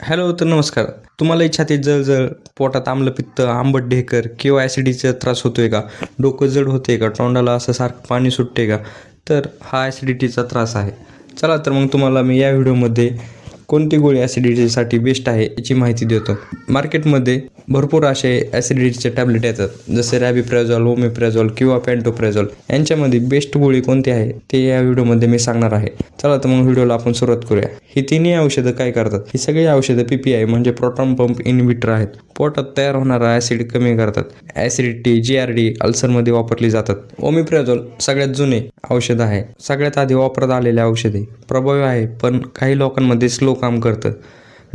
Hello तर नमस्कार. तुम्हालाही छातीत जळजळ पोटात आम्लपित्त आंबट ढेकर किंवा ॲसिडीचा त्रास होतोय का? डोकं जड होते का? तोंडाला असं सारखं पाणी सुटते का? तर हा ॲसिडिटीचा त्रास आहे. चला तर मग तुम्हाला मी या व्हिडिओमध्ये कोणती गोळी ॲसिडिटीसाठी बेस्ट आहे याची माहिती देतो. मार्केटमध्ये भरपूर असे ॲसिडिटीचे टॅबलेट येतात. जसे रॅबिप्रेझॉल ओमिप्रेझॉल किंवा पॅन्टोप्रेझॉल यांच्यामध्ये बेस्ट गोळी कोणती आहे? ते या व्हिडिओमध्ये मी सांगणार आहे. चला तर मग व्हिडिओला आपण सुरुवात करूया. ही तिन्ही औषधं काय करतात? ही सगळी औषधं पी पी आय म्हणजे प्रोटॉन पंप इनहिबिटर आहेत. पोटात तयार होणारा ॲसिड कमी करतात. ॲसिडिटी जी आर डी अल्सरमध्ये वापरली जातात. ओमिप्रेझॉल सगळ्यात जुने औषध आहे. सगळ्यात आधी वापरत आलेले औषधे प्रभावी आहे पण काही लोकांमध्ये स्लो काम करतं.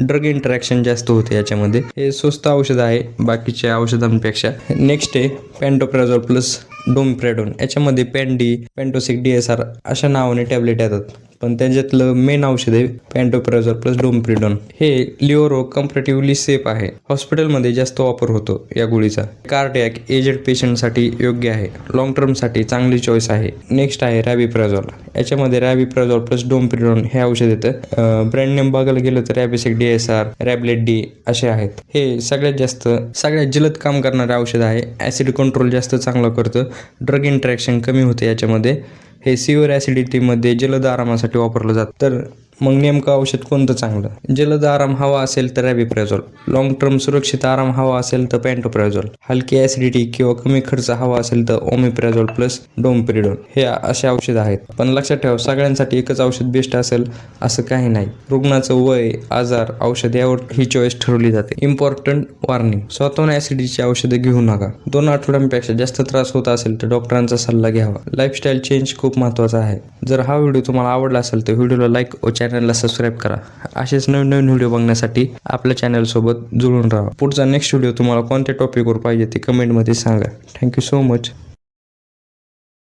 ड्रग इंटरॅक्शन जास्त होते याच्यामध्ये. हे स्वस्त औषध आहे बाकीच्या औषधांपेक्षा. नेक्स्ट आहे पॅन्टोप्रेझॉल प्लस डोमप्रेडोन याच्यामध्ये Pan D Pantocid D S R अशा नावाने टॅबलेट येतात. पण त्याच्यातलं मेन औषध आहे पॅन्टोप्रेझॉल प्लस डोमप्रिडॉन हे लिओरो कम्पॅरेटिव्हली सेफ आहे. हॉस्पिटलमध्ये जास्त वापर होतो या गोळीचा. कार्डियाक एजेड पेशंटसाठी योग्य आहे. लॉंग टर्मसाठी चांगली चॉईस आहे. नेक्स्ट आहे रॅबिप्रेझॉल याच्यामध्ये रॅबिप्रेझॉल प्लस डोमप्रिडॉन हे औषध येतं. ब्रँड नेम बघायला गेलं तर Rabicip D S R Rablet D असे आहेत. हे सगळ्यात जास्त सगळ्यात जलद काम करणारे औषध आहे. ॲसिड कंट्रोल जास्त चांगलं करतं. ड्रग इंटरॅक्शन कमी होते याच्यामध्ये. हे सिव्हिअर ॲसिडिटीमध्ये जलद आरामासाठी वापरलं जातं. तर मग नेमकं औषध कोणतं चांगलं? जलद आराम हवा असेल तर रॅबिप्रेझॉल. लॉंग टर्म सुरक्षित आराम हवा असेल तर पॅन्टोप्रेझॉल हलकी ॲसिडिटी किंवा कमी खर्च हवा असेल तर ओमिप्रेझॉल प्लस डोमपिरिडोन हे असे औषध आहेत. पण लक्षात ठेवा सगळ्यांसाठी एकच औषध बेस्ट असेल असं काही नाही. रुग्णाचं वय आजार औषध यावर ही चॉईस ठरवली जाते. इम्पॉर्टंट वॉर्निंग स्वतःहून ॲसिडिटीची औषधं घेऊ नका. दोन आठवड्यांपेक्षा जास्त त्रास होत असेल तर डॉक्टरांचा सल्ला घ्यावा. लाईफस्टाईल चेंज खूप महत्त्वाचा आहे. जर हा व्हिडिओ तुम्हाला आवडला असेल तर व्हिडिओला लाईक व चॅनलला सबस्क्राईब करा. असेच नवीन नवीन व्हिडिओ बघण्यासाठी आपल्या चॅनलसोबत जुळून राहा. पुढचा नेक्स्ट व्हिडिओ तुम्हाला कोणत्या टॉपिकवर पाहिजे ते कमेंटमध्ये सांगा. Thank you so much